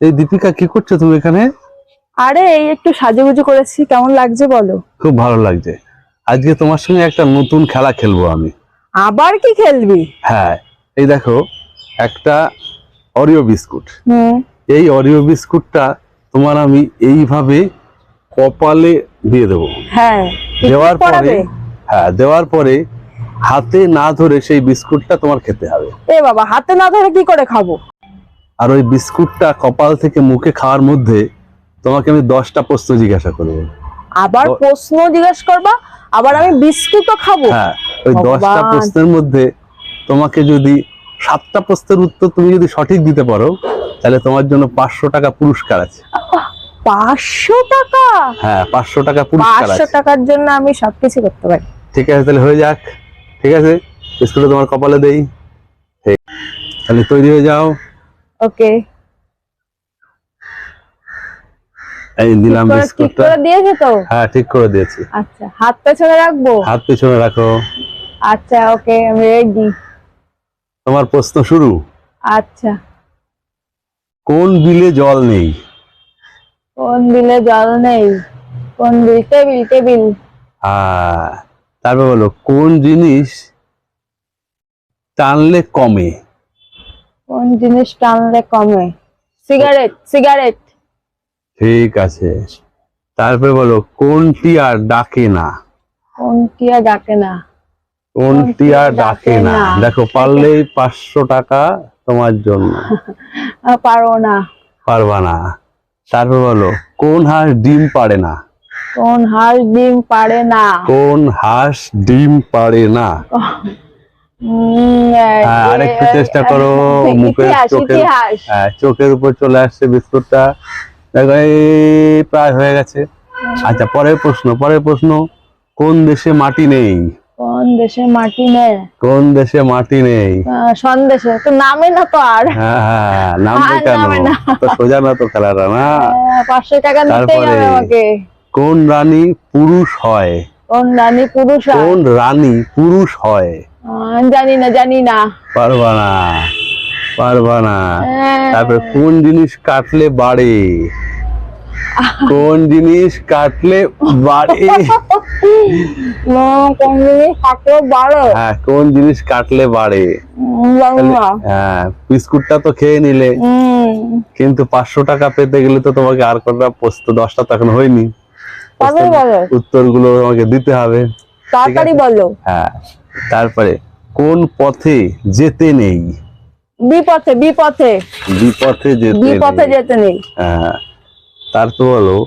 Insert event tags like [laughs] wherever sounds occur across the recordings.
এই দীপিকা কি করছ তুমি এখানে? আরে এই একটু সাজুগুজু করেছি। কেমন লাগছে বলো? খুব ভালো লাগছে। আজকে তোমার সঙ্গে একটা নতুন খেলা খেলব আমি। আবার কি খেলবি? হ্যাঁ এই দেখো একটা অরিও বিস্কুট হুম। এই অরিও বিস্কুটটা তোমার আমি এইভাবে কপালে দিয়ে দেবো। হ্যাঁ দেওয়ার পরে হ্যাঁ দেওয়ার পরে হাতে না ধরে সেই বিস্কুটটা তোমার খেতে হবে। এ বাবা হাতে না ধরে কি করে খাব? আর ওই বিস্কুটটা কপাল থেকে মুখে খাওয়ার মধ্যে তোমাকে আমি দশটা প্রশ্ন জিজ্ঞাসা করব। আবার প্রশ্ন জিজ্ঞাসা করবা? আবার আমি বিস্কুটও খাব? হ্যাঁ ওই দশটা প্রশ্নের মধ্যে তোমাকে যদি সাতটা প্রশ্নের উত্তর তুমি যদি সঠিক দিতে পারো তাহলে তোমার জন্য পাঁচশো টাকা পুরস্কার আছে। পাঁচশো টাকা? হ্যাঁ পাঁচশো টাকা পুরস্কার পাঁচশো টাকার জন্য আমি সবকিছু করতে পারি। ঠিক আছে তাহলে হয়ে যাক। ঠিক আছে বিস্কুটটা তোমার কপালে দেই। তাহলে তৈরি হয়ে যাও। ওকে এই দিলাম ঠিক করে দিয়েছে তো? হ্যাঁ ঠিক করে দিয়েছি। আচ্ছা হাত পেছনে রাখব? হাত পিছনে রাখো। আচ্ছা ওকে আমি রেডি তোমার প্রশ্ন শুরু। আচ্ছা। কোন বিলে জল নেই? কোন বিলে জল নেই? কোন বিল টেবিল টেবিল হ্যাঁ তারপর বলো কোন জিনিস টানলে কমে? কোন জিনিস টানলে কমে? Cigarette cigarette. ঠিক আছে। তারপরে বলো কোন আর ডাকে না? কোন আর ডাকে না? কোন আর ডাকে না? দেখো পারলেই পাঁচশো টাকা তোমার জন্য। পারো না। পারবা না। তারপর বলো কোন হাঁস ডিম পারে না? কোন হাঁস ডিম পারে না? কোন হাঁস ডিম পারে না? [laughs] উম, আহ, হ্যাঁ, আরেকটু এ- চেষ্টা করো, মুখের চোখের- চোখের উপর চলে আসছে বিস্কুটটা। দেখো এই প্রায় হয়ে গেছে। আচ্ছা পরের প্রশ্ন পরের প্রশ্ন কোন দেশে মাটি নেই? কোন দেশে মাটি নেই? কোন দেশে মাটি নেই? সন্দেশে তো নামে না তো আর। হ্যাঁ হ্যাঁ নামবে কেন। তো সোজা না তো খেলাটা না? পাঁচশো টাকা তারপরে? হবে আমাকে। কোন রানী পুরুষ হয়? কোন রানী পুরুষ হয়? কোন রানী পুরুষ হয়? জানি না জানি না পারবা না পারবা না। তারপরে কোন জিনিস কাটলে বাড়ে? কোন জিনিস কাটলে বাড়ে? [laughs] কোন জিনিস থাকলেও বারো হ্যাঁ কোন জিনিস কাটলে বাড়ে? হ্যাঁ বিস্কুটটা তো খেয়ে নিলে। কিন্তু পাঁচশো টাকা পেতে গেলে তো তোমাকে আর কটা প্রশ্ন দশটা তো এখন হয়নি। উত্তরগুলো তোমাকে দিতে হবে। তাড়াতাড়ি বলো। হ্যাঁ। তারপরে কোন পথে যেতে নেই? বিপথে বিপথে। বিপথে যেতে বিপথে যেতে নেই। হ্যাঁ। তারপর বলো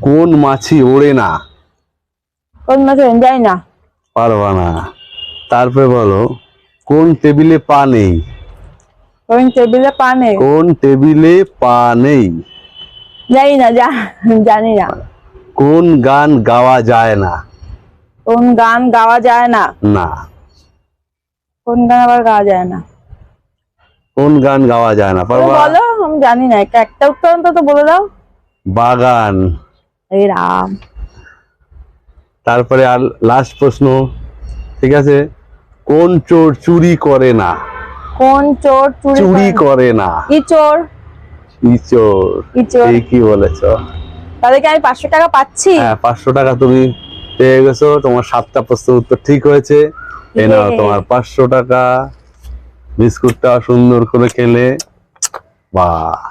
কোন মাছি ওড়ে না? কোন মাসে যাই না? পারবা না। তারপরে বলো কোন টেবিলে পা নেই? কোন টেবিলে পা নেই? কোন টেবিলে পা নেই? জানি না জানি না। কোন গান গাওয়া যায় না? কোন গান গাওয়া যায় না? না। কোন গান আবার গাওয়া যায় না? কোন গান গাওয়া যায় না? পারবা? বলো আমি জানি না। একটা উত্তর অন্তত বলে দাও। বাগান। এই রাম। তারপরে আর লাস্ট প্রশ্ন ঠিক আছে? কোন চোর চুরি করে না? কোন চোর চুরি চুরি করে? না? কি চোর। কি চোর। কি বলেছ? তাদেরকে আমি পাঁচশো টাকা পাচ্ছি? হ্যাঁ পাঁচশো টাকা তুমি পেয়ে গেছো তোমার সাতটা প্রশ্নের উত্তর ঠিক হয়েছে। এ নাও তোমার পাঁচশো টাকা। বিস্কুটটা সুন্দর করে খেলে। বাহ!